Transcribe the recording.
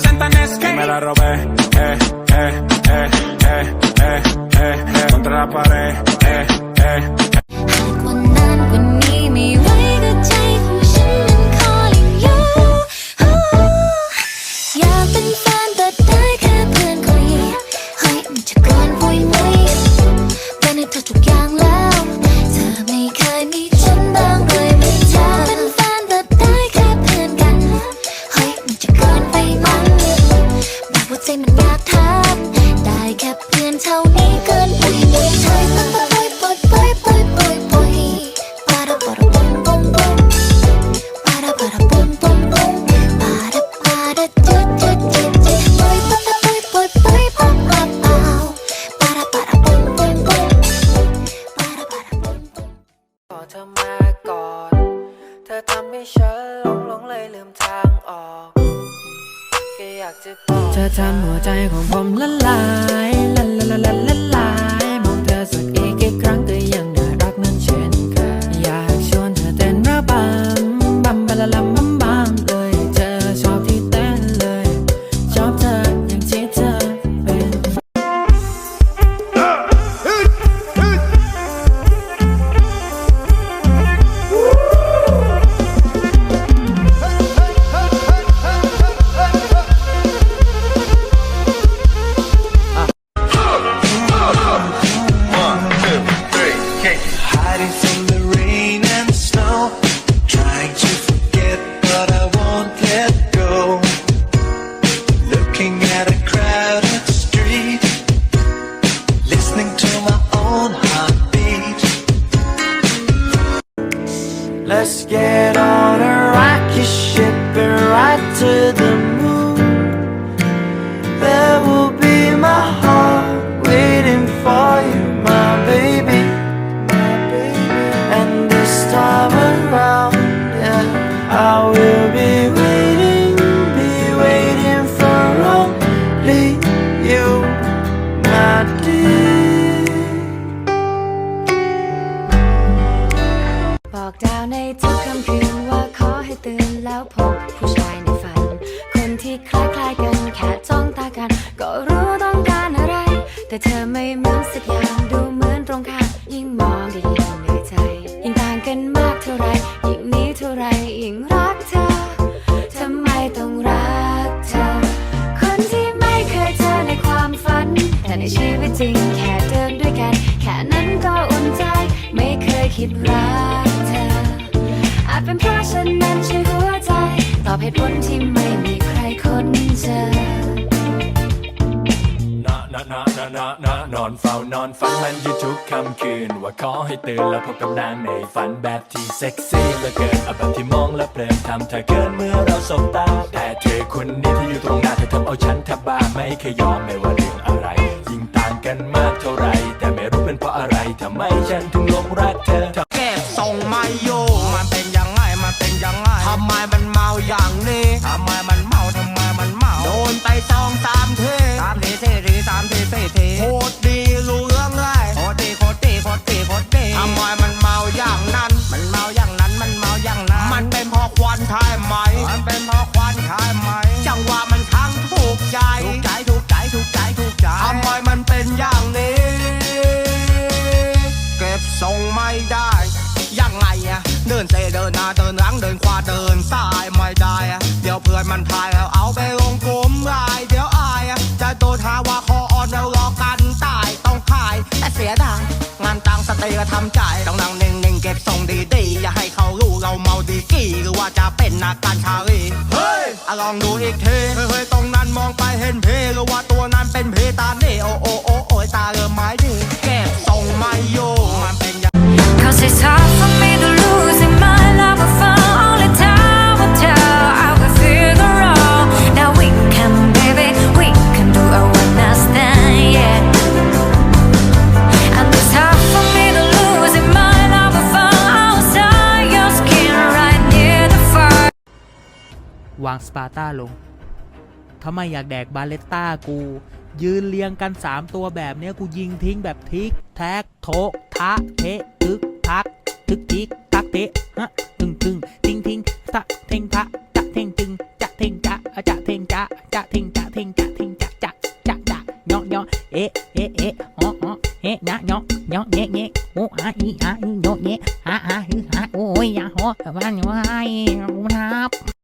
60 en skate. Y me la robé, eh, eh, eh, eh, eh, eh, eh, contra la pared, eh, eh, ออกแค่อยากจะบอกเธอทำหัวใจของผมละลายละละละละละ From the rain and snow. Trying to forget, but I won't let go. Looking at a crowded street. Listening to my own heartbeat. Let's get on a be ชีวิตจริงแค่เดินด้วยกัน แค่นั้นก็อุ่นใจ ไม่เคยคิดรักเธอ อาจเป็นเพราะฉันนั้นใช่หัวใจ ตอบเหตุผลที่ไม่มีใครค้นเจอนะนะนะนะนะนอนเฝ้านอนฝันมันอยู่ทุกค่ำคืน ว่าขอให้ตื่นแล้วพบกับนางในฝันแบบที่เซ็กซี่เหลือเกินเอาแบบที่มองแล้วเพลินทำเธอเกินเมื่อเราสบตา แต่เธอคนนี้ที่อยู่ตรงหน้าเธอทำเอาฉันแทบบ้าไม่เคยยอมไม่ว่าเรื่องอะไร กันมากเท่าไร แต่ไม่รู้เป็นเพราะอะไรทำไมฉันถึงหลงรักเธอ เก็บทรงไมโย เดินเซเดินหน้าเดินหลังเดินขวาเดินซ้ายไม่ได้อะเดี๋ยวเพื่อนมันทายแล้วเอาไปลงกลุ่มไลน์เดี๋ยวอายอะจะโดนหาว่าคออ่อนแล้วรอกันตายต้องขายแต่เสียดายงานตังสเตย์ก็ทำใจต้องนั่งนิ่งๆเก็บทรงดีๆอย่าให้เขารู้เราเมาดีกี่หรือว่าจะเป็นนักการชาลีเฮ้ยอะลองดูอีกทีเฮ้ยๆตรงนั้นมองไปเห็นเพหรือว่าตัวนั้นเป็นเพตาเน่โอโอโอโอยตาเริ่มไม้ดีเก็บทรงไม่อยู่มันเป็นยัง Cause it's hard for me to วางสปาร์ตาลงทำไมอยากแดกบาเลตตากู ยืนเรียงกัน 3 ตัวแบบเนี้ยกูยิงทิ้งแบบทิก แท็ก โททะเทตึกทักทึกทิกทักเตะฮะตึงตึงทิงทิงตะเทงทะจะเทงตึงจะเทงจะจะเทงจะจะเทงจะเทงจะเทงจะจะจะจะเนาะเนาะเอ๊ะเอ๊ะเอ๊ะอ๋ออ๋อเอ๊ะนะเนาะเนาะเงะเงะโอ้อาอีอาอีโนาะเงะอาอาฮืออาโอ้ยยาหอบ้านอยู่ไอ้ครับ